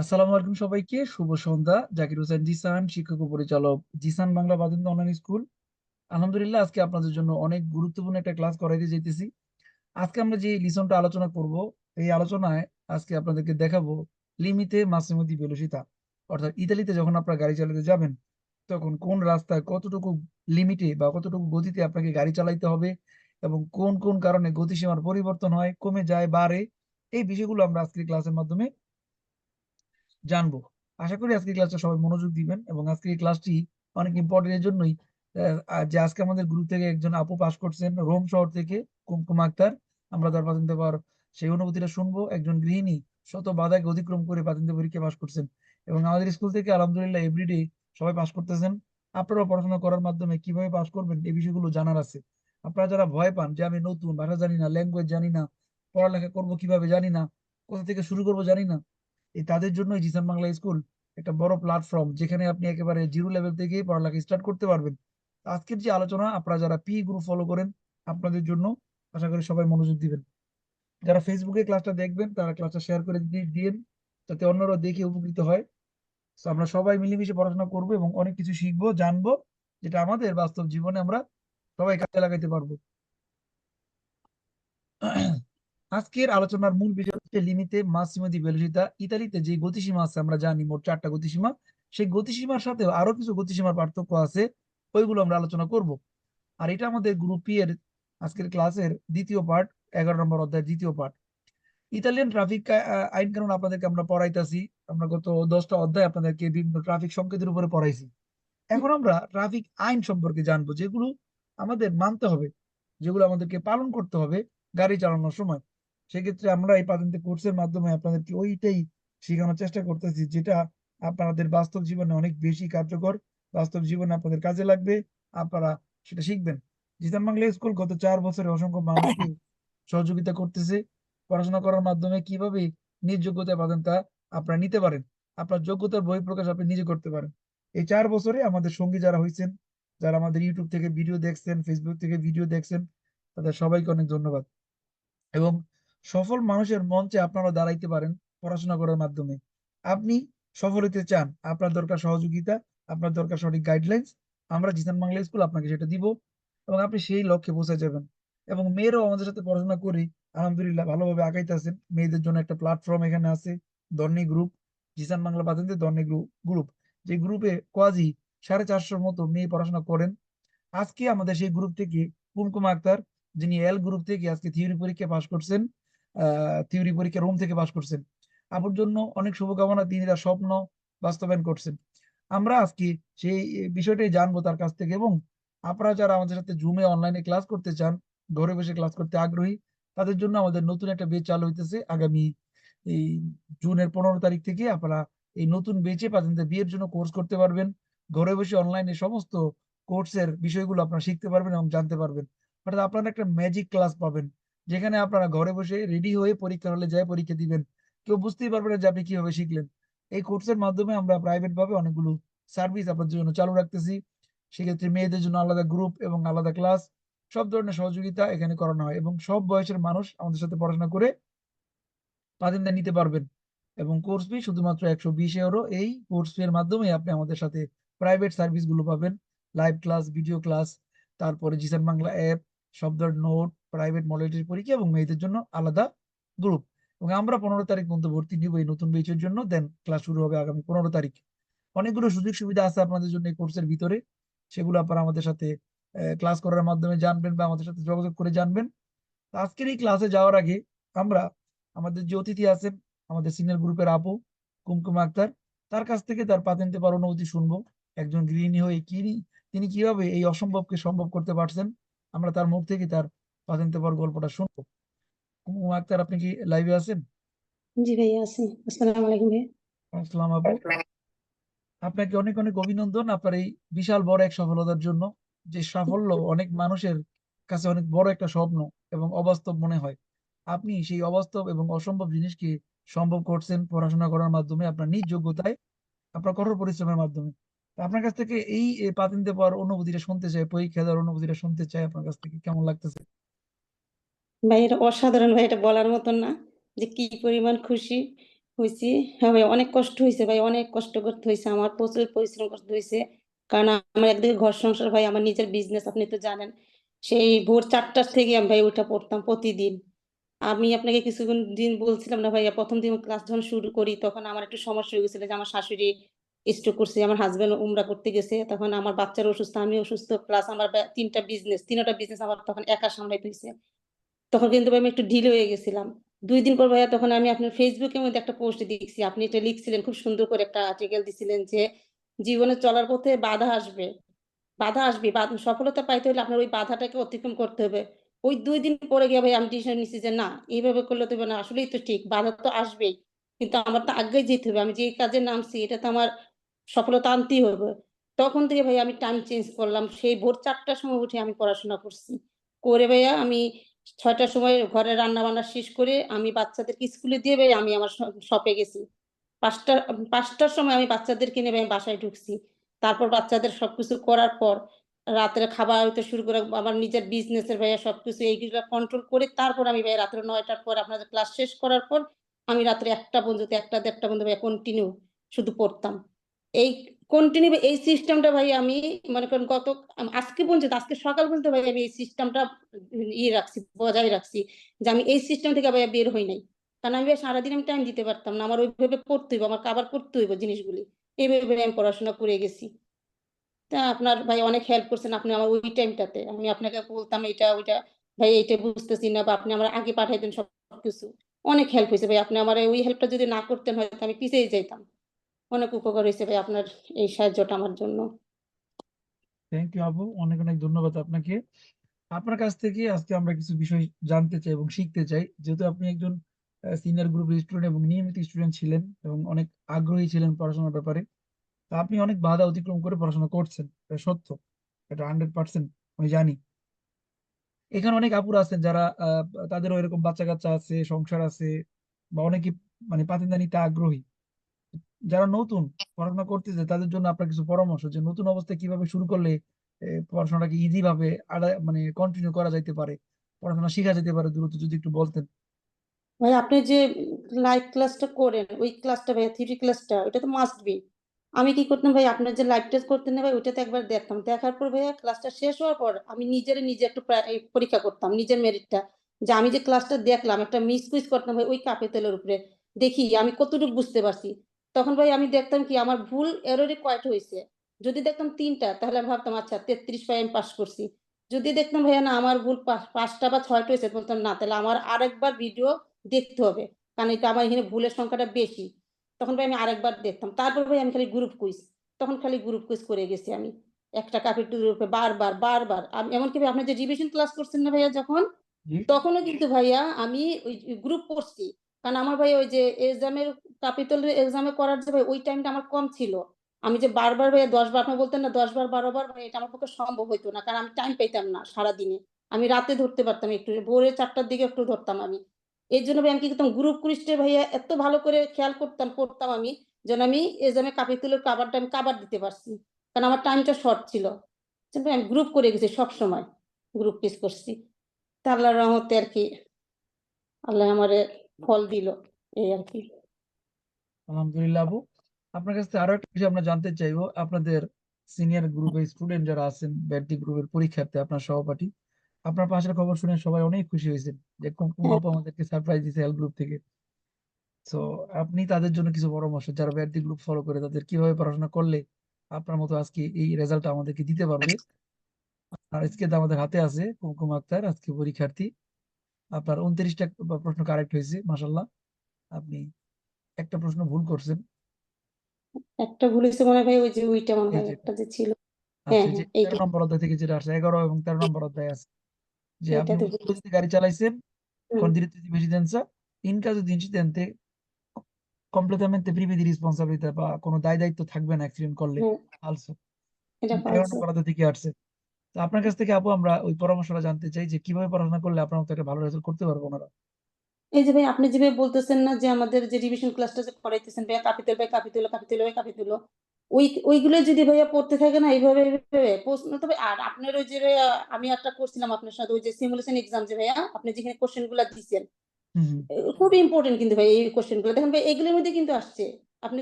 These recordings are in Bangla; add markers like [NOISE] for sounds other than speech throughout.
আসসালামু আলাইকুম সবাইকে। শুভ সন্ধ্যা। জাকির হোসেন জিসান, শিক্ষক পরিচালক জিসান বাংলা বাদিন্দা অনলাইন স্কুল আলহামদুলিল্লাহ, আজকে আপনাদের জন্য অনেক গুরুত্বপূর্ণ একটা ক্লাস করাইতে যেতেছি আজকে আমরা যে লিসনটা আলোচনা করব, এই আলোচনায় আজকে আপনাদেরকে দেখাবো লিমিতে মাসিমতি দি ভেলোসিতা অর্থাৎ ইতালিতে যখন আপনারা গাড়ি চালাতে যাবেন, তখন কোন রাস্তায় কতটুকু লিমিটে বা কতটুকু গতিতে আপনাকে গাড়ি চালাইতে হবে এবং কোন কোন কারণে গতিসীমার পরিবর্তন হয়, কমে যায়, বাড়ে, এই বিষয়গুলো আমরা আজকের ক্লাসের মাধ্যমে জানব। আশা করি আজকের ক্লাসটা সবাই মনোযোগ দিবেন এবং আজকের ক্লাসটি অনেক ইম্পর্টেন্ট এর জন্যই যে আজকে আমাদের গ্রুপ থেকে একজন আপু পাস করছেন, রোম শহর থেকে কুমকুম আক্তার। আমরা তার প্রাথমিক পাওয়ার সেই অনুভূতিটা শুনব। একজন গৃহিণী, শত বাধাকে অতিক্রম করে প্রাথমিক পরীক্ষা পাস করছেন এবং আমাদের স্কুল থেকে আলহামদুলিল্লাহ এভরিডে সবাই পাস করতেছেন। আপনারাও পড়াশোনা করার মাধ্যমে কীভাবে পাস করবেন এই বিষয়গুলো জানার আছে। আপনারা যারা ভয় পান যে আমি নতুন, ভাষা জানি না ল্যাঙ্গুয়েজ জানি না, পড়ালেখা করব কীভাবে জানি না, কোথা থেকে শুরু করব জানি না এই তাদের জন্যই জিসান বাংলা স্কুল একটা বড় প্ল্যাটফর্ম যেখানে আপনি একেবারে জিরো লেভেল থেকে পড়ালেখা স্টার্ট করতে পারবেন। আজকের যে আলোচনা, আপনারা যারা পি গ্রুপ ফলো করেন, আপনাদের জন্য আশা করি সবাই মনোযোগ দিবেন। যারা ফেসবুকে ক্লাসটা দেখবেন, তারা ক্লাসটা শেয়ার করে দি- দিয়েন, যাতে অন্যরা দেখে উপকৃত হয়। তো আমরা সবাই মিলেমিশে পড়াশোনা করব এবং অনেক কিছু শিখব, জানব, যেটা আমাদের বাস্তব জীবনে আমরা সবাই কাজে লাগাইতে পারব। আজকের আলোচনার মূল বিষয় হচ্ছে লিমিতে মাসিমো ভেলোসিতা ইতালিতে যে গতিসীমা আছে, আমরা জানি মোট চারটা গতিসীমা। সেই গতিসীমার সাথেও আরও কিছু গতিসীমার পার্থক্য আছে, ওইগুলো আমরা আলোচনা করব। আর এটা আমাদের গ্রুপ পি এর আজকের ক্লাসের দ্বিতীয় পার্ট এগারো নম্বর অধ্যায়ের দ্বিতীয় পার্ট ইতালিয়ান ট্রাফিক আইন কানুন আপনাদেরকে আমরা পড়াইতাছি। আমরা গত দশটা অধ্যায় আপনাদেরকে বিভিন্ন ট্রাফিক সংকেতের উপরে পড়াইছি। এখন আমরা ট্রাফিক আইন সম্পর্কে জানব, যেগুলো আমাদের মানতে হবে, যেগুলো আমাদেরকে পালন করতে হবে গাড়ি চালানোর সময়। সেক্ষেত্রে আমরা এই পাতেন্তে কোর্সের মাধ্যমে আপনাদেরকে ওইটাই শেখানোর চেষ্টা করতেছি, যেটা আপনাদের বাস্তব জীবনে অনেক বেশি কার্যকর, বাস্তব জীবনে আপনাদের কাজে লাগবে, আপনারা সেটা শিখবেন। জিতান বাংলা স্কুল গত চার বছরে অসংখ্য মানুষকে সহযোগিতা করতেছে, পড়াশোনা করার মাধ্যমে কীভাবে নিজ যোগ্যতা পাবেন তা আপনারা নিতে পারেন, আপনার যোগ্যতার বই প্রকাশ আপনি নিজে করতে পারেন। এই চার বছরে আমাদের সঙ্গী যারা হয়েছেন, যারা আমাদের ইউটিউব থেকে ভিডিও দেখছেন ফেসবুক থেকে ভিডিও দেখছেন, তাদের সবাইকে অনেক ধন্যবাদ। এবং সফল মানুষের মঞ্চে আপনারা দাঁড়াইতে পারেন পড়াশোনা করার মাধ্যমে। আপনি সফল হতে চান, আপনার দরকার সহযোগিতা, আপনার দরকার সঠিক গাইডলাইন্স আমরা জিসান বাংলা স্কুল আপনাকে সেটা দিব এবং আপনি সেই লক্ষ্যে পৌঁছে যাবেন। এবং মেয়েরাও আমাদের সাথে পড়াশোনা করে আলহামদুলিল্লাহ ভালোভাবে আগাইতেছেন। মেয়েদের জন্য একটা প্ল্যাটফর্ম এখানে আছে দর্নি গ্রুপ জিসান বাংলা বাতিনদের দর্নি গ্রুপ যে গ্রুপে কোয়াজি সাড়ে চারশোর মতো মেয়ে পড়াশোনা করেন। আজকে আমাদের সেই গ্রুপ থেকে কুমকুম আক্তার, যিনি এল গ্রুপ থেকে আজকে থিওরি পরীক্ষা পাশ করছেন থিওরি পরীক্ষা রোম থেকে পাশ করছেন। আপুর জন্য অনেক শুভকামনা, তিনি তার স্বপ্ন বাস্তবায়ন করছেন। আমরা আজকে সেই বিষয়টাই জানব তার কাছ থেকে এবং আপনারা যারা আমাদের সাথে জুমে অনলাইনে ক্লাস করতে চান, ঘরে বসে ক্লাস করতে আগ্রহী, তাদের জন্য আমাদের নতুন একটা বেচ চালু হইতেছে। আগামী এই জুনের পনেরো তারিখ থেকে আপনারা এই নতুন বেচে পাচ্ছেন বিয়ের জন্য কোর্স করতে পারবেন। ঘরে বসে অনলাইনে সমস্ত কোর্সের বিষয়গুলো আপনারা শিখতে পারবেন এবং জানতে পারবেন। অর্থাৎ আপনারা একটা ম্যাজিক ক্লাস পাবেন। যেখানে আপনারা ঘরে বসে রেডি হয়ে পরীক্ষা হলে যায় পরীক্ষা দিবেন, কেউ বুঝতেই পারবে না যে আপনি কীভাবে শিখলেন। এই কোর্সের মাধ্যমে আমরা প্রাইভেট ভাবে অনেকগুলো সার্ভিস আপনাদের জন্য চালু রাখতেছি। সেক্ষেত্রে মেয়েদের জন্য আলাদা গ্রুপ এবং আলাদা ক্লাস সব ধরনের সহযোগিতা এখানে করানো হয় এবং সব বয়সের মানুষ আমাদের সাথে পড়াশোনা করে পাতেন্দা নিতে পারবেন। এবং কোর্স ফি শুধুমাত্র একশো বিশ ইউরো এই কোর্স ফি এর মাধ্যমে আপনি আমাদের সাথে প্রাইভেট সার্ভিসগুলো পাবেন। লাইভ ক্লাস ভিডিও ক্লাস তারপরে জিসান বাংলা অ্যাপ শব্দের নোট প্রাইভেট মডেলিটির পরীক্ষা এবং মেয়েদের জন্য আলাদা গ্রুপ এবং আমরা পনেরো তারিখ পর্যন্ত ভর্তি নিব এই নতুন বেচের জন্য দেন ক্লাস শুরু হবে আগামী পনেরো তারিখ। অনেকগুলো সুযোগ সুবিধা আছে আপনাদের জন্য এই কোর্সের ভিতরে। সেগুলো আপনারা আমাদের সাথে ক্লাস করার মাধ্যমে জানবেন বা আমাদের সাথে যোগাযোগ করে জানবেন। আজকের এই ক্লাসে যাওয়ার আগে আমরা, আমাদের যে অতিথি আছেন, আমাদের সিনিয়র গ্রুপের আপু, কুমকুম আক্তার, তার কাছ থেকে তার পাতেন্তে পার অনুভূতি শুনব। একজন গৃহিণী হয়ে কি, তিনি কীভাবে এই অসম্ভবকে সম্ভব করতে পারছেন, আমরা তার মুখ থেকে তার পাতেন্তে পার গল্পটা শুনব। কুমকুম আক্তার আপনি কি লাইভে আছেন? জি ভাইয়া আছি। আসসালামু আলাইকুম ভাইয়া। আসসালাম আপু আপনাকে অনেক অনেক অভিনন্দন আপনার এই বিশাল বড় এক সফলতার জন্য। যে সাফল্য অনেক মানুষের কাছে অনেক বড় একটা স্বপ্ন এবং অবাস্তব মনে হয়। আপনি সেই অবাস্তব এবং অসম্ভব জিনিসকে সম্ভব করছেন পড়াশোনা করার মাধ্যমে আপনার নিজ যোগ্যতায় আপনার কঠোর পরিশ্রমের মাধ্যমে। আপনার কাছ থেকে এই পাতিনতে পাওয়ার অনুভূতিটা শুনতে চাই পরীক্ষা দেওয়ার অনুভূতিটা শুনতে চাই আপনার কাছ থেকে কেমন লাগতেছে? ভাই, এটা অসাধারণ ভাই, এটা বলার মতন না যে কি পরিমাণ খুশি হয়েছি। হ্যাঁ ভাই, অনেক কষ্ট হয়েছে ভাই, অনেক কষ্ট করতে হয়েছে আমার, প্রচুর পরিশ্রম করতে হয়েছে। কারণ আমার একদিকে ঘর সংসার ভাই, আমার নিজের বিজনেস আপনি তো জানেন। সেই ভোর চারটার থেকে আমি ভাই উঠে পড়তাম প্রতিদিন। আমি আপনাকে কিছুক্ষণ দিন বলছিলাম না ভাইয়া, প্রথম দিন ক্লাস যখন শুরু করি, তখন আমার একটু সমস্যা হয়ে গেছিল যে আমার শাশুড়ি স্ট্রোক করছে, আমার হাজবেন্ড উমরা করতে গেছে। তখন আমার বাচ্চার অসুস্থ আমি অসুস্থ প্লাস আমার তিনটা বিজনেস তিনটা বিজনেস আমার তখন একা সামলাইতে হয়েছে। তখন কিন্তু ভাই আমি একটু ঢিল হয়ে গেছিলাম। দুই দিন পর ভাইয়া তখন আমি আপনার ফেসবুকের মধ্যে একটা পোস্ট দেখছি। আপনি এটা লিখছিলেন, খুব সুন্দর করে একটা আর্টিকেল দিছিলেন যে, জীবনে চলার পথে বাধা আসবে বাধা আসবে সফলতা পাইতে হলে আপনার ওই বাধাটাকে অতিক্রম করতে হবে। ওই দুই দিন পরে গিয়ে ভাই আমি ডিসিশন নিচ্ছি যে, না, এইভাবে করলে তো না, আসলেই তো ঠিক, বাধা তো আসবেই। কিন্তু আমার তো আগে যেতে হবে, আমি যে কাজে নামছি, এটা তো আমার সফলতা আনতেই হবে। তখন থেকে ভাই আমি টাইম চেঞ্জ করলাম। সেই ভোর চারটার সময় উঠে আমি পড়াশোনা করছি। করে ভাইয়া আমি ছয়টার সময় ঘরে রান্না বান্না শেষ করে আমি বাচ্চাদেরকে স্কুলে দিয়ে আমি আমার শপে গেছি। পাঁচটা, পাঁচটার সময় আমি বাচ্চাদেরকে নিয়ে ভাই বাসায় ঢুকছি। তারপর বাচ্চাদের সবকিছু করার পর রাতের খাবার হইতে শুরু করে আমার নিজের বিজনেসের ভাইয়া সবকিছু এইগুলো কন্ট্রোল করে তারপর আমি ভাই রাত্রে নয়টার পর আপনাদের ক্লাস শেষ করার পর আমি রাত্রে একটা পর্যন্ত, একটা দেড়টা পর্যন্ত ভাই কন্টিনিউ শুধু পড়তাম। এই কন্টিনিউ এই সিস্টেমটা ভাই আমি মনে করেন গত, আজকে পর্যন্ত আজকে সকাল পর্যন্ত ভাই আমি এই সিস্টেমটা ইয়ে রাখছি, বজায় রাখছি, যে আমি এই সিস্টেম থেকে ভাই বের হই নাই। কারণ আমি সারাদিন আমি টাইম দিতে পারতাম না, আমার ওইভাবে পড়তে হইব, আমার কাবার করতে হইব জিনিসগুলি। এইভাবে আমি পড়াশোনা করে গেছি। তা আপনার ভাই অনেক হেল্প করছেন আপনি আমার ওই টাইমটাতে আমি আপনাকে বলতাম এটা ওইটা, ভাই এইটা বুঝতেছি না বা আপনি আমার আগে পাঠাইতেন সবকিছু। অনেক হেল্প হয়েছে ভাই, আপনি আমার ওই হেল্পটা যদি না করতেন হয়তো আমি পিছিয়ে যাইতাম। অনেক উপকার হয়েছে ভাই আপনার এই সাহায্যটা আমার জন্য। থ্যাংক ইউ আপু অনেক অনেক ধন্যবাদ আপনাকে। আপনার কাছ থেকে আজকে আমরা কিছু বিষয় জানতে চাই এবং শিখতে চাই। যেহেতু আপনি একজন সিনিয়র গ্রুপের স্টুডেন্ট এবং নিয়মিত স্টুডেন্ট ছিলেন এবং অনেক আগ্রহী ছিলেন পড়াশোনার ব্যাপারে, তা আপনি অনেক বাধা অতিক্রম করে পড়াশোনা করছেন, এটা সত্য। এটা হান্ড্রেড পার্সেন্ট আমি জানি। এখানে অনেক আপুরা আছেন যারা তাদেরও এরকম বাচ্চা কাচ্চা আছে, সংসার আছে, বা অনেকে মানে পাতিন্দা নিতে আগ্রহী। যারা নতুন পড়াশোনা করতেছে, তাদের জন্য আপনার কিছু পরামর্শ যে নতুন অবস্থায় কীভাবে শুরু করলে পড়াশোনাটাকে ইজি ভাবে মানে কন্টিনিউ করা যাইতে পারে, পড়াশোনা শেখা যেতে পারে, দ্রুত যদি একটু বলতেন। ভাই, আপনি যে লাইভ ক্লাসটা করেন, ওই ক্লাসটা ভাই থিওরি ক্লাসটা ওটা তো মাস্ট বি আমি কি করতাম ভাই, আপনার যে লাইভ টেস্ট করতেন ভাই, ওইটাতে একবার দেখতাম। দেখার পর ভাইয়া ক্লাসটা শেষ হওয়ার পর আমি নিজের নিজে একটু পরীক্ষা করতাম, নিজের মেরিটটা যে আমি যে ক্লাসটা দেখলাম, একটা মিস কুইজ করতাম ভাই, ওই কাপে তেলের উপরে। দেখি, আমি কতটুকু বুঝতে পারছি? তখন ভাই আমি দেখতাম কি আমার ভুল এররে কয়টা হয়েছে যদি দেখতাম তিনটা তাহলে আমি ভাবতাম আচ্ছা তেত্রিশ পাই আমি পাস করছি। যদি দেখতাম ভাইয়া না আমার ভুল পাঁচটা বা ছয়টা হয়েছে বলতাম না তাহলে আমার আরেকবার ভিডিও দেখতে হবে। কারণ এটা আমার এখানে ভুলের সংখ্যাটা বেশি। তখন ভাই আমি আরেকবার দেখতাম। তারপর ভাই আমি খালি গ্রুপ কুইজ তখন খালি গ্রুপ কুইজ করে গেছি আমি। একটা কাপের টুকরোর উপরে বারবার বারবার। আমি এমনকি ভাই আপনি যে রিভিশন ক্লাস করছেন না ভাইয়া যখন তখনও কিন্তু ভাইয়া আমি ওই গ্রুপ করছি। কারণ আমার ভাই ওই যে এক্সামের ক্যাপিটাল এক্সামে করার যে ভাই, ওই টাইমটা আমার কম ছিল। আমি যে বারবার ভাইয়া দশ বার আপনি বলতেন না, দশ বার, বারো বার ভাই, এটা আমার পক্ষে সম্ভব হইতো না। কারণ আমি টাইম পেতাম না সারাদিনে। আমি রাতে ধরতে পারতাম একটু, ভোরে চারটার দিকে একটু ধরতাম আমি। এই জন্য ভাই আমি কি করতাম গ্রুপ কুইজটা ভাইয়া এত ভালো করে খেয়াল করতাম পড়তাম আমি, যেন আমি এক্সামে ক্যাপিটালের কাবারটা আমি কাবার দিতে পারছি। কারণ আমার টাইমটা শর্ট ছিল। আমি গ্রুপ করে গেছি সব সময় গ্রুপ কুইজ করছি। তা আল্লাহর রহমতে আর কি। আল্লাহ আমারে ফল দিল এই আর কি। আলহামদুলিল্লাহ আপু আপনার কাছ থেকে আরও একটা বিষয় আমরা জানতে চাইব। আপনাদের সিনিয়র গ্রুপের স্টুডেন্ট যারা আছেন ব্যাটটি গ্রুপের পরীক্ষার্থী আপনার সহপাঠী আপনার পাশের খবর শুনে সবাই অনেক খুশি হয়েছেন যে কুমকুম আপু আমাদেরকে সারপ্রাইজ দিয়েছে হেলথ গ্রুপ থেকে। তো আপনি তাদের জন্য কিছু পরামর্শ যারা ব্যাটটি গ্রুপ ফলো করে তাদের কীভাবে পড়াশোনা করলে আপনার মতো আজকে এই রেজাল্ট আমাদেরকে দিতে পারবে? আর আজকে তো আমাদের হাতে আছে কুমকুম আক্তার আজকে পরীক্ষার্থী। আপনার উনত্রিশটা প্রশ্ন কারেক্ট হয়েছে মাসাল্লাহ আপনি একটা প্রশ্ন ভুল করছেন। একটা ভুল হয়েছে মনে হয় ওই যে ওইটা মনে হয় একটা যে ছিল। আচ্ছা হ্যাঁ, যে হ্যাঁ, এইটা। তেরো নম্বর অধ্যায় থেকে যেটা আসছে এগারো এবং তেরো নম্বর অধ্যায় আছে। যে আপনি গতিতে গাড়ি চালাইছেন হুম, con diritto di precedenza in caso di incidente completamente privi di responsabilità বা কোনো দায় দায়িত্ব থাকবে না অ্যাক্সিডেন্ট করলে। হ্যাঁ, এটা থেকে আসছে। তো আপনার কাছ থেকে আপু আমরা ওই পরামর্শটা জানতে চাই যে কীভাবে পড়াশোনা করলে আপনার মতো একটা ভালো রেজাল্ট করতে পারব ওনারা এই যে ভাই আপনি যেভাবে বলতেছেন না যে আমাদের যে রিভিশন ক্লাসটা যে করাইতেছেন ভাইয়া কাপিতুল ভাই কাপিতুল কাপিতুল ভাই কাপিতুল ওই ওইগুলো যদি ভাইয়া পড়তে থাকে না এইভাবে এইভাবে প্রশ্ন তবে আর আপনার ওই যে আমি একটা করছিলাম আপনার সাথে ওই যে সিমুলেশন এক্সাম যে ভাইয়া আপনি যেখানে কোশ্চেনগুলা দিচ্ছেন খুবই ইম্পোর্টেন্ট কিন্তু ভাই এই কোয়েশ্চেনগুলো। দেখেন ভাই এগুলোর মধ্যে কিন্তু আসছে। আপনি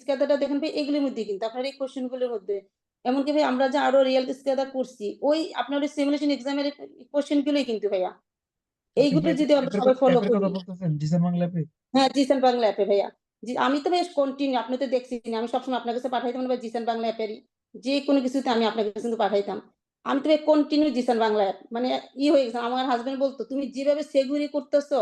স্ক্যাদারটা দেখেন ভাই এগুলোর মধ্যেই কিন্তু আপনার এই কোশ্চেনগুলোর মধ্যে। এমনকি ভাই আমরা যে আরও রিয়েল স্ক্যাদার করছি, ওই আপনার ওই সিমুলেশন এক্সামের কোশ্চেন গুলোই কিন্তু ভাইয়া। এইগুলো যদি আমরা সবাই ফলো করি? জিসান বাংলা অ্যাপে? হ্যাঁ, জিসান বাংলা অ্যাপে ভাইয়া। আমি তো ভাই কন্টিনিউ আপনি তো দেখছেনই। আমি সবসময় আপনার কাছে পাঠাইতাম না ভাই জিসান বাংলা অ্যাপেরই। যেকোনো কিছুতে আমি আপনার কাছে কিন্তু পাঠাইতাম। আমি তো ভাই কন্টিনিউ জিসান বাংলা অ্যাপ। মানে ই হয়ে গেছে। আমার হাজবেন্ড বলতো, "তুমি যেভাবে সেগুরি করতেছো,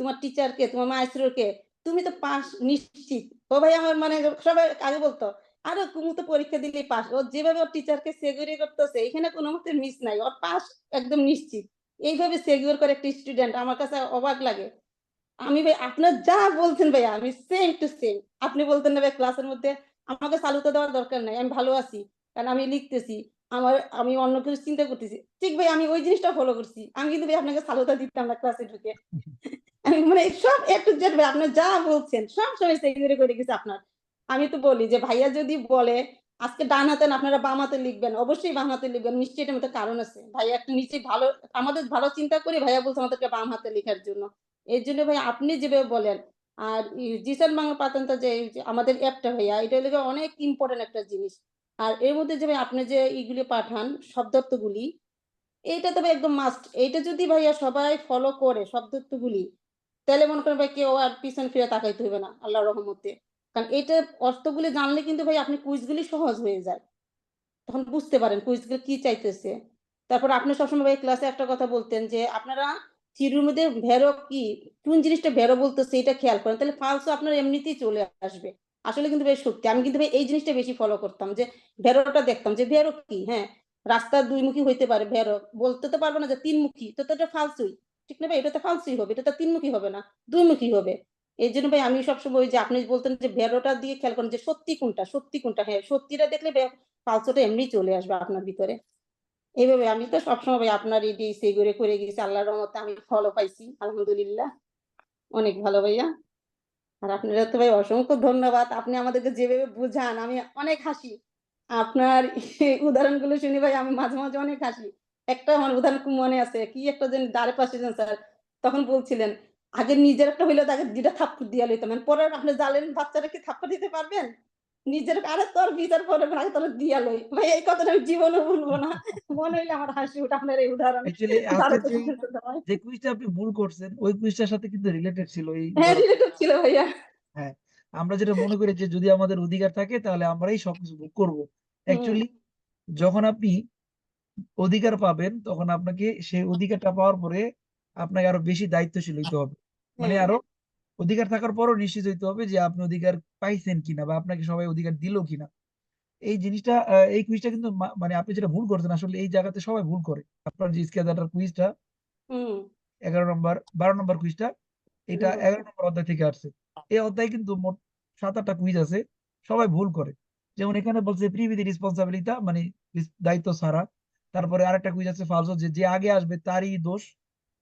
তোমার টিচারকে, তোমার মাস্টারকে, তুমি তো পাস নিশ্চিত।" ও ভাই আমার মানে সবাই আগে বলতো, "আরে কুমু তো পরীক্ষা দিলে পাস। ও যেভাবে ওর টিচারকে সেগুরি করতেছে, এখানে কোনমতে মিস নাই। ওর পাস একদম নিশ্চিত।" এইভাবে সেকিউর করে একটা স্টুডেন্ট আমার কাছে অবাক লাগে। আমি ভাই আপনার যা বলছেন ভাইয়া আমি সেম টু সেম। আপনি বলতেন না ভাই ক্লাসের মধ্যে আমাকে সালুতে দেওয়ার দরকার নাই। আমি ভালো আছি। কারণ আমি লিখতেছি। আমার আমি অন্য কিছু চিন্তা করতেছি। ঠিক ভাই আমি ওই জিনিসটা ফলো করছি। আমি কিন্তু ভাই আপনাকে সালুতা দিতাম না ক্লাসে ঢুকে। [LAUGHS] মানে সব to Z ভাই আপনার যা বলছেন সবসময় সেগুরি করে গেছি আপনার। আমি তো বলি যে ভাইয়া যদি বলে, আজকে ডান হাতে আপনারা বাম হাতে লিখবেন। অবশ্যই বাম হাতে লিখবেন। নিশ্চয়ই এটার মধ্যে কারণ আছে। ভাইয়া একটা নিশ্চয়ই ভালো, আমাদের ভালো চিন্তা করে ভাইয়া বলছে আমাদেরকে বাম হাতে লিখার জন্য। এর জন্য ভাই আপনি যেভাবে বলেন, আর জিসান বাংলা পাতানটা যে আমাদের অ্যাপটা ভাইয়া, এটা হলো অনেক ইম্পর্টেন্ট একটা জিনিস। আর এর মধ্যে যে ভাই আপনি যে ইগুলি পাঠান, শব্দার্থগুলি, এইটা তো ভাই একদম মাস্ট। এইটা যদি ভাইয়া সবাই ফলো করে শব্দার্থগুলি, তাহলে মনে করেন ভাই কেউ আর পিছন ফিরে তাকাইতে হইবে না আল্লাহ রহমতে। কারণ এইটার অর্থগুলি জানলে কিন্তু ভাই আপনি কুইজগুলি সহজ হয়ে যায়। তখন বুঝতে পারেন কুইজগুলো কি চাইতেছে। তারপর আপনি সবসময় ভাই ক্লাসে একটা কথা বলতেন যে, আপনারা থিওরির মধ্যে ভেরো কি, কোন জিনিসটা ভেরো বলতেছে এটা খেয়াল করেন। তাহলে ফালসো আপনার এমনিতেই চলে আসবে। আসলে কিন্তু ভাই সত্যি। আমি কিন্তু ভাই এই জিনিসটা বেশি ফলো করতাম যে ভেরোটা দেখতাম যে ভেরো কি? হ্যাঁ, রাস্তা ২ মুখী হইতে পারে ভেরো। বলতে তো পারব না যে ৩ মুখী। তো, এটা ফালসুই। ঠিক না ভাই? এটা তো ফালসুই হবে। এটা তো ৩ মুখী হবে না। ২ মুখী হবে। এজন্য ভাই আমি সবসময় ওই যে আপনি বলতেন যে ভেরোটা দিয়ে খেয়াল করেন যে সত্যি কোনটা, সত্যি কোনটা। হ্যাঁ, সত্যিটা দেখলে ফালসোটা এমনিই চলে আসবে আপনার ভিতরে। এভাবে আমি তো সবসময় ভাই আপনার এই দিয়ে সেগুরে করে গেছি। আল্লাহর রহমতে আমি ফলও পাইছি। আলহামদুলিল্লাহ। অনেক ভালো ভাইয়া। আর আপনারও তো ভাই অসংখ্য ধন্যবাদ। আপনি আমাদেরকে যেভাবে বুঝান আমি অনেক হাসি। আপনার [LAUGHS] উদাহরণগুলো শুনে ভাই আমি মাঝে, মাঝে অনেক হাসি। একটা আমার উদাহরণ মনে আছে। কি একটা জানি দ্বারে পাশে যান স্যার। তখন বলছিলেন, "আগে নিজের একটা হইলে তাকে ২ টা থাপ্পড় দিয়া লইতাম। এখন পরের আপনি জানেন বাচ্চারা কি থাপ্পড় দিতে পারবেন? নিজের আরে তোর বিচার পরে আগে তোরে দিয়া লই।" ভাই এই কথাটা আমি জীবনেও ভুলব না। মনে হইলে আমার হাসি ওঠে আপনার এই উদাহরণ। যে কুইজটা আপনি ভুল করছেন ওই কুইজটার সাথে কিন্তু রিলেটেড ছিল এই হ্যাঁ, রিলেটেড ছিল ভাইয়া। হ্যাঁ, আমরা যেটা মনে করি যে যদি আমাদের অধিকার থাকে তাহলে আমরাই সবকিছু ভোগ করব। অ্যাকচুয়ালি যখন আপনি অধিকার পাবেন তখন আপনাকে সেই অধিকারটা পাওয়ার পরে আপনাকে আরও বেশি দায়িত্বশীল হইতে হবে। মানে আরও অধিকার থাকার পরও নিশ্চিত হইতে হবে যে আপনি অধিকার পাইছেন কিনা বা আপনাকে সবাই অধিকার দিল কিনা। এই জিনিসটা এই কুইজটা কিন্তু মানে আপনি যেটা ভুল করছেন আসলে এই জায়গাতে সবাই ভুল করে। আপনার যে স্কেদাটার কুইজটা ১১ নম্বর ১২ নম্বর কুইজটা এটা এগারো নম্বর অধ্যায় থেকে আসছে। এই অধ্যায় কিন্তু মোট সাত আটটা কুইজ আছে। সবাই ভুল করে। যেমন এখানে বলছে প্রিভিদি রেসপন্সিবিলিটা মানে দায়িত্ব ছাড়া। তারপরে আরেকটা কুইজ আছে ফালসো যে, যে আগে আসবে তারই দোষ।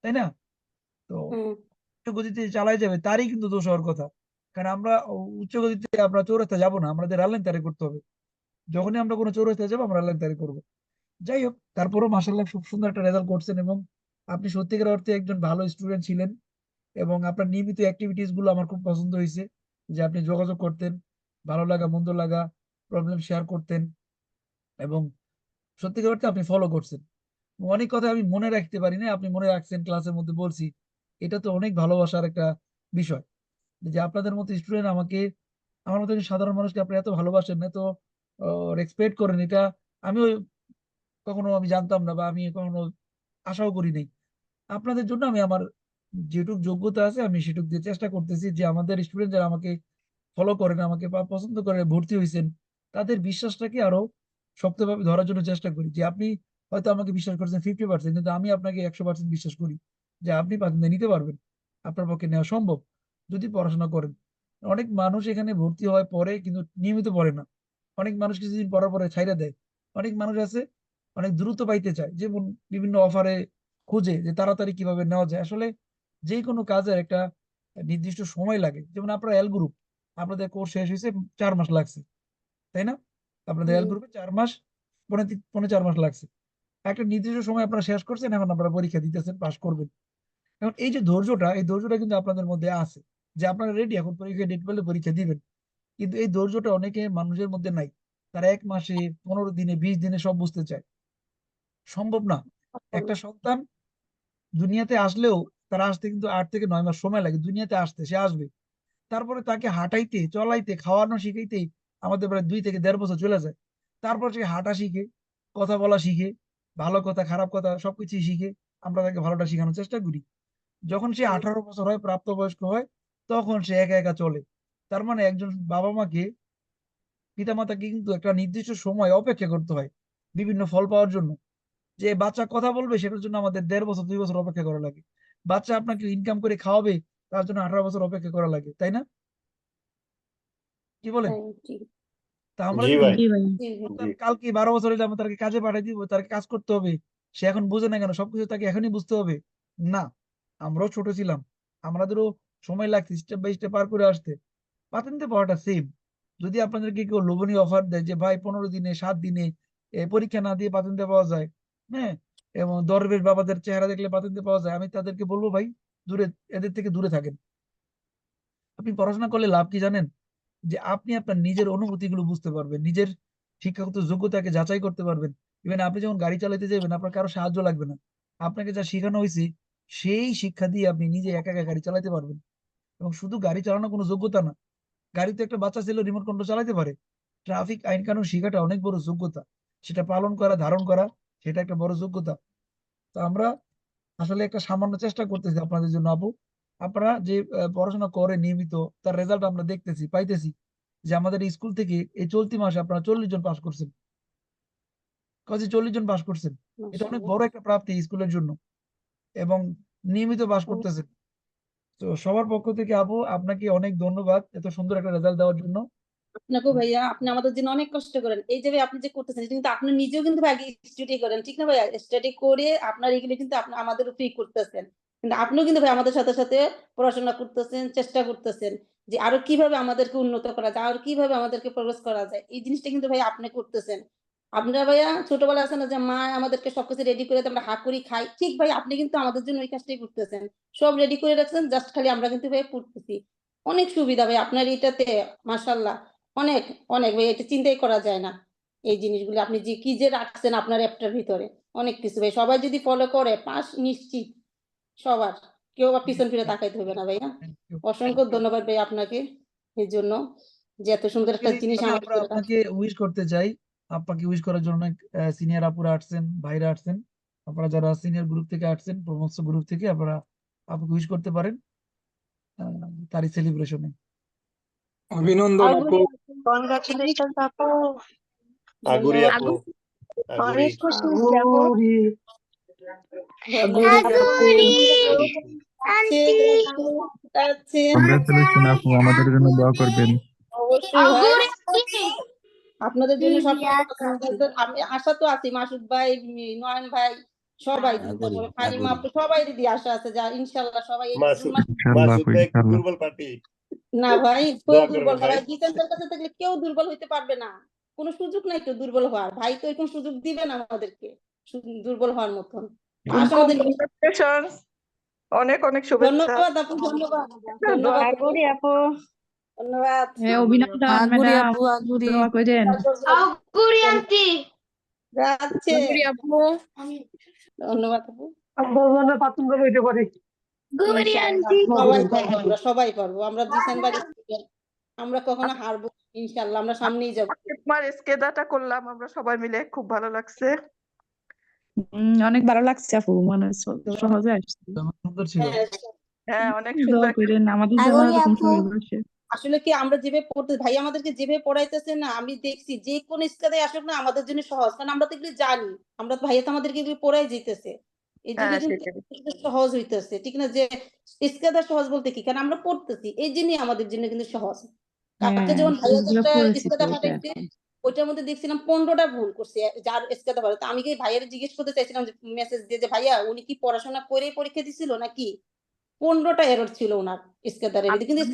তাই না? তো গতিতে চালায় যাবে তারই কিন্তু দোষ হওয়ার কথা। কারণ আমরা উচ্চ গতিতে আমরা চৌরাস্তায় যাব না। আমাদের রেললাইন তাড়ি করতে হবে। যখনই আমরা কোন চৌরাস্তায় যাব আমরা রেললাইন তাড়ি করব। যাই হোক তারপরেও মাশাআল্লাহ খুব সুন্দর একটা রেজাল্ট করছেন এবং আপনি সত্যিকার অর্থে একজন ভালো স্টুডেন্ট ছিলেন। এবং আপনার নিয়মিত এক্টিভিটিসগুলো আমার খুব পছন্দ হইছে। যে আপনি যোগাযোগ করতেন, ভালো লাগা মন্দ লাগা, প্রবলেম শেয়ার করতেন এবং সত্যিকার অর্থে আপনি ফলো করছেন। অনেক কথা আমি মনে রাখতে পারি না আপনি মনে রাখছেন ক্লাসের মধ্যে বলছি। এটা তো অনেক ভালোবাসার একটা বিষয়। যে আপনাদের মতো স্টুডেন্ট আমাকে আমার মতো সাধারণ মানুষকে আপনি এত ভালোবাসেন, এত রেসপেক্ট করেন এটা আমিও কখনো আমি জানতাম না বা আমি কখনো আশাও করি নাই। আপনাদের জন্য আমি আমার যেটুক যোগ্যতা আছে আমি সেটুক দিয়ে চেষ্টা করতেছি যে আমাদের স্টুডেন্ট যারা আমাকে ফলো করেন, আমাকে পছন্দ করে ভর্তি হয়েছেন তাদের বিশ্বাসটাকে আরও শক্তভাবে ধরার জন্য চেষ্টা করি। যে আপনি হয়তো আমাকে বিশ্বাস করছেন 50% কিন্তু আমি আপনাকে 100% বিশ্বাস করি। যে আপনি পারবেন নিতে পারবেন। আপনার পক্ষে নেওয়া সম্ভব। যদি পড়াশোনা করেন। অনেক মানুষ এখানে ভর্তি হয় পড়ে কিন্তু নিয়মিত পড়ে না। অনেক মানুষ কিছুদিন পড়ার পরে ছাইড়া দেয়। অনেক মানুষ আছে অনেক দ্রুত পাইতে চায়। যেমন বিভিন্ন অফারে খুঁজে যে তাড়াতাড়ি কীভাবে নেওয়া যায়। আসলে যেকোনো কাজের একটা নির্দিষ্ট সময় লাগে। যেমন আপনার এল গ্রুপ, আপনাদের কোর্স শেষ হয়েছে চার মাস লাগছে। তাই না? আপনাদের এল গ্রুপে চার মাস পৌনে তি পৌনে ৪ মাস লাগছে। একটা নির্দিষ্ট সময় আপনারা শেষ করছেন, এখন আপনারা পরীক্ষা দিতেছেন, পাস করবেন। এখন এই যে ধৈর্যটা এই ধৈর্যটা কিন্তু আপনাদের মধ্যে আছে যে আপনারা রেডি এখন পরীক্ষা ডেট পেলে পরীক্ষা দিবেন। কিন্তু এই ধৈর্যটা অনেকে মানুষের মধ্যে নাই। তারা এক মাসে পনেরো দিনে বিশ দিনে সব বুঝতে চায়। সম্ভব না। একটা সন্তান দুনিয়াতে আসলেও তার আসতে কিন্তু আট থেকে নয় মাস সময় লাগে। দুনিয়াতে আসতে সে আসবে। তারপরে তাকে হাঁটাইতে চলাইতে খাওয়ানো শিখাইতেই আমাদের প্রায় দুই থেকে দেড় বছর চলে যায়। তারপর সে হাঁটা শিখে কথা বলা শিখে ভালো কথা খারাপ কথা সবকিছুই শিখে আমরা তাকে ভালোটা শেখানোর চেষ্টা করি। যখন সে আঠারো বছর হয় প্রাপ্তবয়স্ক হয় তখন সে একা একা চলে। তার মানে একজন বাবা মাকে পিতামাতাকে কিন্তু একটা নির্দিষ্ট সময় অপেক্ষা করতে হয় বিভিন্ন ফল পাওয়ার জন্য। যে বাচ্চা কথা বলবে সেটার জন্য আমাদের দেড় বছর দুই বছর অপেক্ষা করা লাগে। বাচ্চা আপনাকে ইনকাম করে খাওয়াবে তার জন্য আঠারো বছর অপেক্ষা করা লাগে তাই না? কি বলেন? হ্যাঁ, তা আমরা কালকে বারো বছর হলে আমরা তাকে কাজে পাঠিয়ে দিব তাকে কাজ করতে হবে। সে এখন বুঝে না কেন সবকিছু তাকে এখনই বুঝতে হবে। না আমরাও ছোট ছিলাম। আমাদেরও সময় লাগছে স্টেপ বাই স্টেপ পার করে আসতে। পাতেন্তে পাওয়াটা সেম যদি আপনাদেরকে কেউ লোভনীয় অফার দেয় যে ভাই পনেরো দিনে সাত দিনে পরীক্ষা না দিয়ে পাতেন্তে পাওয়া যায় হ্যাঁ এবং দরবেশ বাবাদের চেহারা দেখলে পাতেন্তে পাওয়া যায় আমি তাদেরকে বলব ভাই দূরে এদের থেকে দূরে থাকেন। আপনি পড়াশোনা করলে লাভ কি জানেন? যে আপনি আপনার নিজের অনুভূতিগুলো বুঝতে পারবেন, নিজের শিক্ষাগত যোগ্যতাকে যাচাই করতে পারবেন। ইভেন আপনি যখন গাড়ি চালাতে যাবেন আপনার কারও সাহায্য লাগবে না। আপনাকে যা শেখানো হয়েছে সেই শিক্ষা দিয়ে আপনি নিজে একা একা গাড়ি চালাতে পারবেন। এবং শুধু গাড়ি চালানো কোনো যোগ্যতা না, গাড়িতে একটা বাচ্চা ছেলে রিমোট কন্ট্রোল চালাতে পারে। ট্রাফিক আইন কানুন শেখাটা অনেক বড় যোগ্যতা। সেটা পালন করা, ধারণ করা, সেটা একটা বড় যোগ্যতা। তো আমরা আসলে একটা সামান্য চেষ্টা করতেছি আপনাদের জন্য আপু। আপনারা যে পড়াশোনা করে নিয়মিত তার রেজাল্ট আমরা দেখতেছি পাইতেছি যে আমাদের স্কুল থেকে এই চলতি মাসে আপনারা চল্লিশ জন পাস করছেন। কাজে চল্লিশ জন পাস করছেন। এটা অনেক বড় একটা প্রাপ্তি স্কুলের জন্য এবং নিয়মিত পাস করতেছেন। তো সবার পক্ষ থেকে আপু আপনাকে অনেক ধন্যবাদ এত সুন্দর একটা রেজাল্ট দেওয়ার জন্য। আপনাকেও ভাইয়া আপনি আমাদের জন্য অনেক কষ্ট করেন। এই যে আপনি যে করতেছেন কিন্তু আপনি নিজেও কিন্তু আগে স্টাডি করেন ঠিক না ভাইয়া? স্টাডি করে আপনার এগুলো কিন্তু আপনি আমাদের উপরেই করতেছেন। কিন্তু আপনিও কিন্তু ভাই আমাদের সাথে সাথে পড়াশোনা করতেছেন, চেষ্টা করতেছেন যে আরও কীভাবে আমাদেরকে উন্নত করা যায়, আরও কীভাবে আমাদেরকে প্রগ্রেস করা যায়। এই জিনিসটা কিন্তু ভাই আপনি করতেছেন। আপনারা ভাইয়া ছোটবেলা আছে না যে, মা, আমাদেরকে সবকিছু রেডি করে আমরা হা করি, খাই। ঠিক ভাই, আপনি কিন্তু আমাদের জন্য ওই কাজটাই করতেছেন। সব রেডি করে রাখছেন জাস্ট খালি আমরা কিন্তু ভাই পড়তেছি অনেক সুবিধা ভাই আপনার এটাতে মাশাল্লাহ অনেক অনেক ভাই, এটা চিন্তাই করা যায় না। এই জিনিসগুলো আপনি যে, কি যে রাখছেন আপনার অ্যাপটার ভিতরে। অনেক কিছু ভাই, সবাই যদি ফলো করে, পাস নিশ্চিত। সবার। কেউ বা পিছন ফিরে তাকাইতে হবে না ভাইয়া। অসংখ্য ধন্যবাদ ভাই আপনাকে এই জন্য যে এত সুন্দর একটা জিনিস আমরা আপনাকে উইশ করতে চাই আপনাকে উইশ করার জন্য সিনিয়র আপুরা আসছেন ভাইরা আসছেন। আপনারা যারা সিনিয়র গ্রুপ থেকে আসছেন প্রমোস গ্রুপ থেকে আপনারা আপুকে উইশ করতে পারেন আহ, তারই সেলিব্রেশনে অভিনন্দন আপু। কনগ্রাচুলেশন আপু। আগুরি আপু। অনেক খুশি কংগ্রাচুলেশন আপু আমাদের জন্য দোয়া করবেন। আপনাদের জন্য সব আমি আশা তো আছি মাসুদ ভাই নয়ন ভাই সবাই তারপরে ফারিমা আপু সবাই দিদি আশা আছে যা ইনশাল্লাহ সবাই দুর্বল পার্টি। না ভাই কেউ দুর্বল ভাই। জিতেন্দ্রের কাছে থাকলে কেউ দুর্বল হইতে পারবে না। কোনো সুযোগ নাই কেউ দুর্বল হওয়ার। ভাই তো এরকম সুযোগ দিবে না আমাদেরকে। দুর্বল হওয়ার মতন। Congratulations. অনেক অনেক শুভেচ্ছা। ধন্যবাদ আপু ধন্যবাদ। ধন্যবাদ। আপু, ধন্যবাদ। হ্যাঁ অভিনন্দন ম্যাডাম আপু আগুরি। দোয়া করেন যাচ্ছে। আপু। ধন্যবাদ আপু। গুরি আন্টি সবাই পারব আমরা সবাই পারব। আমরা ডিসেম্বর আমরা কখনো হারবো না, ইনশাল্লাহ আমরা সামনেই যাব। তোমার স্কেদাটা করলাম আমরা সবাই মিলে। খুব ভালো লাগছে। অনেক ভালো লাগছে আপু মানে সহজে আসছে। সুন্দর ছিল। হ্যাঁ, হ্যাঁ অনেক সুন্দর করেন। আমাদের জন্য এরকম। সুযোগ আসে আসলে কি আমরা যেভাবে পড়তে ভাই আমাদেরকে যেভাবে পড়াইতেছে না আমি দেখছি যে কোন স্কালে আসুক না আমাদের জন্য সহজ। কারণ আমরা তো এগুলো জানি আমরা তো ভাইয়া তো আমাদেরকে এগুলো পড়াই যেতেছে এই জন্য হ্যাঁ, সহজ হইতেছে ঠিক না? যে স্কাদা সহজ বলতে কি? কারণ আমরা পড়তেছি এই জন্যই আমাদের জন্য কিন্তু সহজ। হ্যাঁ, যখন ভাইয়া পাঠাইছে। ওইটার মধ্যে দেখছিলাম পনেরোটা ভুল করছে যার স্কাদা পারে আমি কি ভাইয়ের জিজ্ঞেস করতে চাইছিলাম যে মেসেজ দিয়ে যে ভাইয়া উনি কি পড়াশোনা করে পরীক্ষা দিছিল নাকি? পনেরোটা এরর ছিল ওনার আমি কিন্তু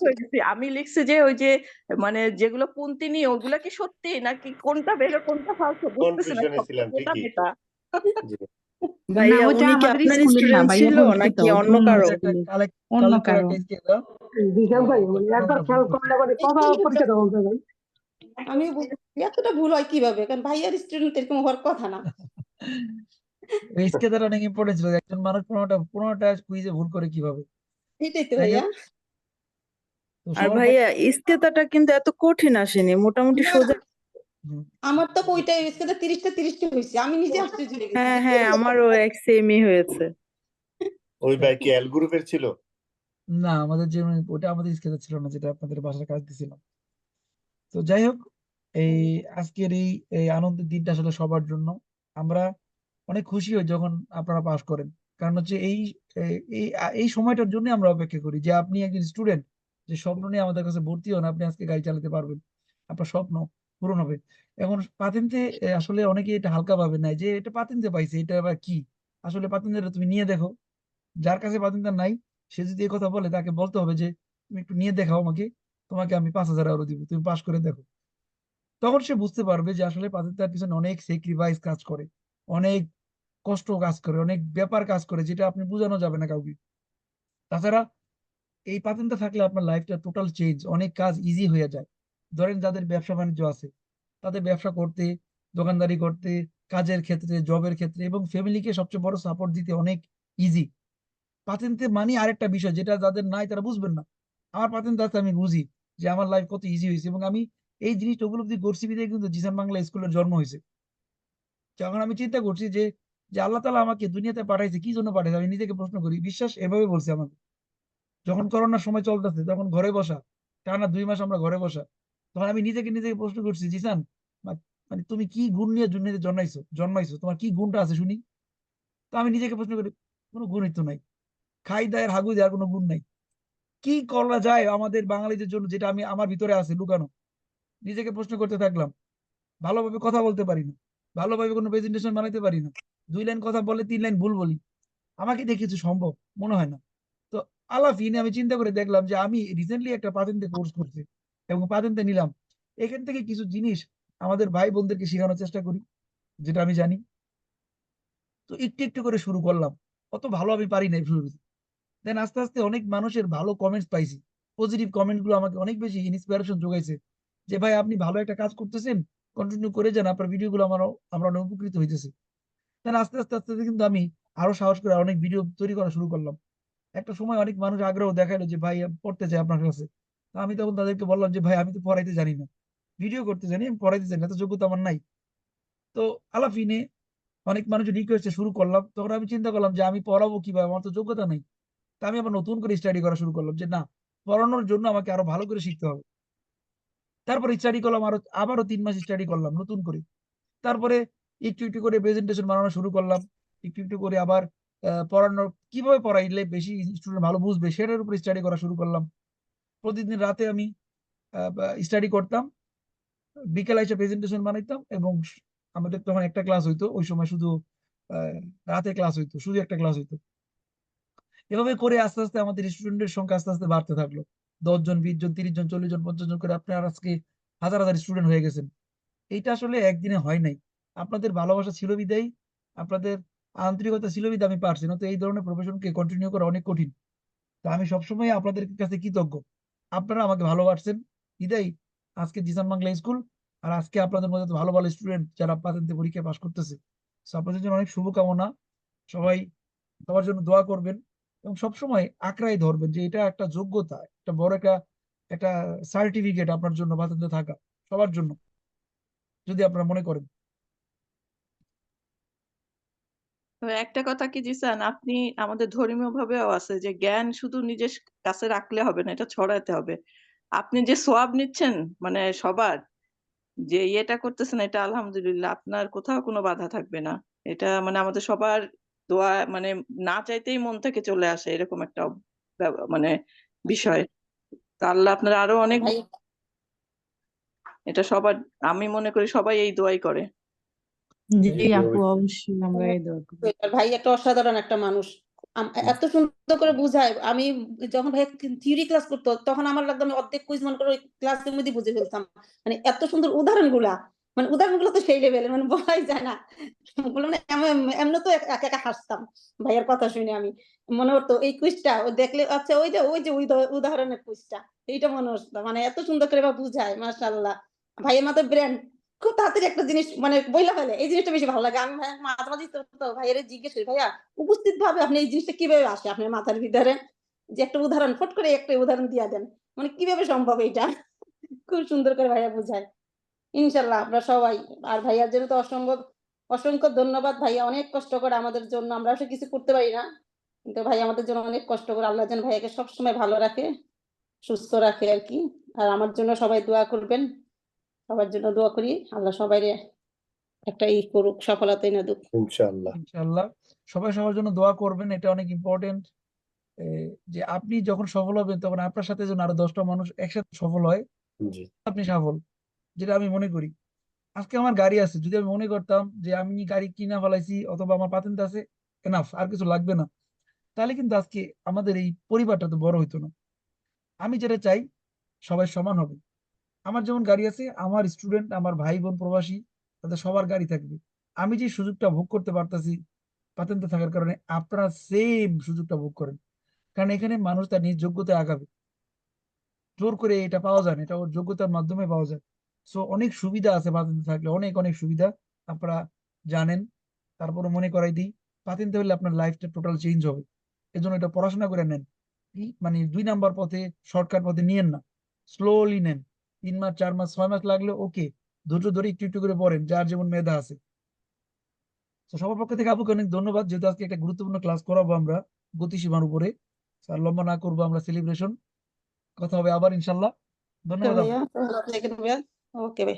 হয়ে। আমি লিখছি যে ওই যে মানে যেগুলো পন্থী নিয়ে ওগুলা কি সত্যি নাকি কোনটা বেরো কোনটা ফালতু বুঝতেছি না অন্য কারও? বুঝি এতটা ভুল হয় কীভাবে? কারণ ভাইয়ার স্টুডেন্ট এরকম হওয়ার কথা না। [LAUGHS] রিস্কে অনেক ইম্পর্টেন্ট ছিল। একজন মানুষ পনেরোটা পনেরোটা কুইজে ভুল করে কীভাবে? এটাই তো ভাইয়া। আর ভাইয়া ইস্তেতাটা কিন্তু এত কঠিন আসেনি। মোটামুটি সোজা আমার তো ওইটা স্কেলে তিরিশটা তিরিশটা হয়েছে। আমি নিজে আশ্চর্য হয়ে গেছি। হ্যাঁ হ্যাঁ আমারও এক সেমই হয়েছে। ওই ভাই কি এল ছিল? না আমাদের যে ওটা আমাদের স্কেলে ছিল না যেটা আপনাদের বাসার কাজ দিছিলাম তো যাই হোক এই আজকের এই এই আনন্দের দিনটা আসলে সবার জন্য। আমরা অনেক খুশি হই যখন আপনারা পাস করেন। কারণ হচ্ছে এই এই- এই এই সময়টার জন্য আমরা অপেক্ষা করি যে আপনি একজন স্টুডেন্ট যে স্বপ্ন নিয়ে আমাদের কাছে ভর্তি হন আপনি আজকে গাড়ি চালাতে পারবেন। আপনার স্বপ্ন পূরণ হবে। এখন পাতেন্তে আসলে অনেকে এটা হালকা ভাবে নেয় যে এটা পাতেন্তে পাইছে এটা আবার কি? আসলে পাতেন্তেটা তুমি নিয়ে দেখো। যার কাছে পাতেন্তে নাই সে যদি এই কথা বলে তাকে বলতে হবে যে তুমি একটু নিয়ে দেখাও আমাকে। তোমাকে আমি পাঁচ হাজার এগারো দিব, তুমি পাস করে দেখো। তখন সে বুঝতে পারবে যে আসলে পাতেন্তার পিছনে অনেক স্যাক্রিফাইস কাজ করে, অনেক কষ্ট কাজ করে, অনেক ব্যাপার কাজ করে, যেটা আপনি বোঝানো যাবে না কাউকে। তাছাড়া এই পাতেন্টটা থাকলে আপনার লাইফটা টোটাল চেঞ্জ অনেক কাজ ইজি হয়ে যায়। ধরেন যাদের ব্যবসা বাণিজ্য আছে, তাদের ব্যবসা করতে, দোকানদারি করতে, কাজের ক্ষেত্রে, জবের ক্ষেত্রে এবং ফ্যামিলিকে সবচেয়ে বড় সাপোর্ট দিতে অনেক ইজি পাতেন্তে মানে আরেকটা বিষয়, যেটা যাদের নাই তারা বুঝবেন না। আমার পাতেন্তে আছে আমি বুঝি। যে আমার লাইফ কত ইজি হয়েছে এবং আমি এই জিনিসটা উপলব্ধি করছি বিধায় কিন্তু জিসান বাংলা স্কুলের জন্ম হয়েছে। যখন আমি চিন্তা করছি যে যে আল্লাহ তালা আমাকে দুনিয়াতে পাঠাইছে, কি জন্য পাঠাইছে? আমি নিজেকে প্রশ্ন করি, বিশ্বাস এভাবে বলছে আমাকে। যখন করোনার সময় চলতেছে, তখন ঘরে বসা, টানা দুই মাস আমরা ঘরে বসা, তখন আমি নিজেকে নিজেকে প্রশ্ন করছি, জিসান মানে তুমি কি গুণ নিয়ে দুনিয়াতে জন্মাইছো জন্মাইছো? তোমার কি গুণটা আছে শুনি? তো আমি নিজেকে প্রশ্ন করি, কোনো গুণই তো নাই। খাই দায়ের হাগু দেওয়ার কোনো গুণ নাই। কি করা যায় আমাদের বাঙালিদের জন্য যেটা আমি আমার ভিতরে আছে, লুকানো? নিজেকে প্রশ্ন করতে থাকলাম। ভালোভাবে কথা বলতে পারি না। ভালোভাবে কোনো প্রেজেন্টেশন বানাইতে পারি না। দুই লাইন কথা বলে তিন লাইন ভুল বলি। আমাকে দিয়ে কিছু সম্ভব? মনে হয় না। তো আলাফিনে আমি চিন্তা করে দেখলাম যে আমি রিসেন্টলি একটা পাতেন্তে কোর্স করছি এবং পাতেন্তে নিলাম। এখান থেকে কিছু জিনিস আমাদের ভাই বোনদেরকে শেখানোর চেষ্টা করি, যেটা আমি জানি। তো একটু একটু করে শুরু করলাম। অত ভালো আমি পারি নাই শুরুতে। দেন আস্তে আস্তে অনেক মানুষের ভালো কমেন্টস পাইছি। পজিটিভ কমেন্টগুলো আমাকে অনেক বেশি ইন্সপিরেশন যোগাইছে যে, ভাই, আপনি ভালো একটা কাজ করতেছেন কন্টিনিউ করে যান, আপনার ভিডিও গুলো আমার আমরা অনেক উপকৃত হইতেছি। দেন আস্তে আস্তে আস্তে আস্তে কিন্তু আমি আরও সাহস করে অনেক ভিডিও তৈরি করা শুরু করলাম। একটা সময় অনেক মানুষ আগ্রহ দেখাইলো যে, ভাই পড়তে চাই আপনার কাছে। আমি তখন তাদেরকে বললাম যে, ভাই, আমি তো পড়াইতে জানি না। ভিডিও করতে জানি, আমি পড়াইতে জানি না, এত যোগ্যতা আমার নাই। তো আলাফিনে অনেক মানুষের রিকোয়েস্টে শুরু করলাম। তখন আমি চিন্তা করলাম যে, আমি পড়াবো কীভাবে? আমার তো যোগ্যতা নেই। তা আমি আবার নতুন করে স্টাডি করা শুরু করলাম যে না, পড়ানোর জন্য আমাকে আরও ভালো করে শিখতে হবে। তারপরে স্টাডি করলাম, আরও, আবারও তিন মাস স্টাডি করলাম নতুন করে। তারপরে একটু একটু করে প্রেজেন্টেশন বানানো শুরু করলাম। একটু একটু করে আবার পড়ানোর কীভাবে পড়াইলে বেশি স্টুডেন্ট ভালো বুঝবে সেটার উপর স্টাডি করা শুরু করলাম। প্রতিদিন রাতে আমি স্টাডি করতাম। বিকেলে এসে প্রেজেন্টেশন বানাইতাম এবং আমাদের তখন একটা ক্লাস হইতো, ওই সময় শুধু রাতে ক্লাস হইতো, শুধু একটা ক্লাস হইতো। এভাবে করে আস্তে আস্তে আমাদের স্টুডেন্টের সংখ্যা আস্তে আস্তে বাড়তে থাকল। দশ জন, বিশ জন, তিরিশ জন, চল্লিশ জন, পঞ্চাশ জন করে আপনার আজকে হাজার হাজার স্টুডেন্ট হয়ে গেছেন। এইটা আসলে একদিনে হয় নাই। আপনাদের ভালোবাসা ছিল বিদায়, আপনাদের আন্তরিকতা ছিল বিদায়, আমি পারছি না। তো এই ধরনের প্রফেশনকে কন্টিনিউ করা অনেক কঠিন। তো আমি সবসময় আপনাদের কাছে কৃতজ্ঞ। আপনারা আমাকে ভালোবাসছেন। বিদায়, আজকে জিসান বাংলা স্কুল আর আজকে আপনাদের মধ্যে ভালো ভালো স্টুডেন্ট যারা পাতেন্তে পরীক্ষায় পাশ করতেছে। তো আপনাদের জন্য অনেক শুভকামনা। সবাই সবার জন্য দোয়া করবেন। এবং সবসময় আঁকড়াই ধরবেন যে এটা একটা যোগ্যতা, একটা বড় একটা একটা সার্টিফিকেট আপনার জন্য পাতেন্তে থাকা, সবার জন্য, যদি আপনারা মনে করেন। একটা কথা কি জিসান আপনি আমাদের ধর্মীয় ভাবেও আছে যে জ্ঞান শুধু নিজের কাছে রাখলে হবে না, এটা ছড়াতে হবে। আপনি যে সোয়াব নিচ্ছেন মানে সবার, যে ইয়েটা করতেছেন, এটা আলহামদুলিল্লাহ, আপনার কোথাও কোনো বাধা থাকবে না। এটা মানে আমাদের সবার দোয়া মানে না চাইতেই মন থেকে চলে আসে এরকম একটা মানে বিষয়। আল্লাহ আপনার আরও অনেক এটা সবার আমি মনে করি সবাই এই দোয়াই করে। জি আপু অবশ্যই। আমরা এই দোয়া করি। ভাই একটা অসাধারণ একটা মানুষ। এত সুন্দর করে বুঝায়। আমি যখন ভাই থিওরি ক্লাস করতো তখন আমার লাগতো আমি অর্ধেক কুইজ মনে করে ক্লাসের মধ্যে বুঝে ফেলতাম। মানে এত সুন্দর উদাহরণগুলা মানে উদাহরণগুলো তো সেই লেভেলের মানে বলাই যায় না। বললাম না এমনি তো একা একা হাসতাম। ভাইয়ার কথা শুনে আমি। মনে হতো এই কুইজটা ও দেখলে আচ্ছা ওই যে ওই যে উদাহরণের কুইজটা এইটা মনে হতো মানে এত সুন্দর করে বা বুঝায়, মাশাআল্লাহ। ভাইয়ের মতো ব্র্যান্ড খুব তাড়াতাড়ি একটা জিনিস মানে বইলা ফেলে, এই জিনিসটা বেশি ভালো লাগে। আমি মাঝে মাঝে তো ভাইয়ের জিজ্ঞেস করি, ভাইয়া উপস্থিত ভাবে আপনি এই জিনিসটা কীভাবে আসে আপনার মাথার ভিতরে? যে একটা উদাহরণ, ফট করে একটা উদাহরণ দিয়া দেন। মানে কীভাবে সম্ভব এটা খুব সুন্দর করে ভাইয়া বুঝায়। ইনশাল্লাহ আমরা সবাই। আর ভাইয়ার জন্য তো অসম্ভব অসংখ্য ধন্যবাদ ভাইয়া। অনেক কষ্ট করে আমাদের জন্য আমরা আসলে কিছু করতে পারি না। কিন্তু ভাই আমাদের জন্য অনেক কষ্ট করে আল্লাহ যেন ভাইয়াকে সবসময় ভালো রাখে সুস্থ রাখে আর কি। আর আমার জন্য সবাই দোয়া করবেন। সবার জন্য দোয়া করি। আল্লাহ সবাই একটা ই করুক সফলতা এনে দুক। ইনশাআল্লাহ। ইনশাআল্লাহ। সবাই সবার জন্য দোয়া করবেন এটা অনেক ইম্পর্টেন্ট যে আপনি যখন সফল হবেন তখন আপনার সাথে যেন আরও দশটা মানুষ একসাথে সফল হয় আপনি সফল। যেটা আমি মনে করি। আজকে আমার গাড়ি আছে, যদি আমি মনে করতাম যে আমি গাড়ি কিনা ফেলাইছি অথবা আমার পাতেন্ট আছে এনাফ আর কিছু লাগবে না। তাহলে কিন্তু আজকে আমাদের এই পরিবারটা তো বড় হইতো না। আমি যেটা চাই, সবাই সমান হবে। আমার যেমন গাড়ি আছে, আমার স্টুডেন্ট আমার ভাই বোন প্রবাসী, তাদের সবার গাড়ি থাকবে। আমি যে সুযোগটা ভোগ করতে পারতাছি পাতেন্ট থাকার কারণে আপনারা সেম সুযোগটা ভোগ করেন। কারণ এখানে মানুষ তার নিজ যোগ্যতায় আগাবে। জোর করে এটা পাওয়া যায় না, এটা ওর যোগ্যতার মাধ্যমে পাওয়া যায়। সো অনেক সুবিধা আছে পাতেন্তে থাকলে অনেক অনেক সুবিধা। আপনারা জানেন তারপরে মনে করাই দিই পাতেন্তে হলে আপনার লাইফটা টোটাল চেঞ্জ হবে। এজন্য এটা পড়াশোনা করে নেন। মানে দুই নাম্বার পথে শর্টকাট পথে নিয়েন না। স্লোলি নেন। তিন মাস চার মাস ছয় মাস লাগলে ওকে ধৈর্য ধরে একটু একটু করে পড়েন যার যেমন মেধা আছে। তো সবার পক্ষ থেকে আপুকে অনেক ধন্যবাদ যেহেতু আজকে একটা গুরুত্বপূর্ণ ক্লাস করাবো আমরা গতিসীমার উপরে। স্যার লম্বা না করব আমরা সেলিব্রেশন কথা হবে আবার ইনশাল্লাহ। ধন্যবাদ আপু। ভাইয়া ওকে ভাই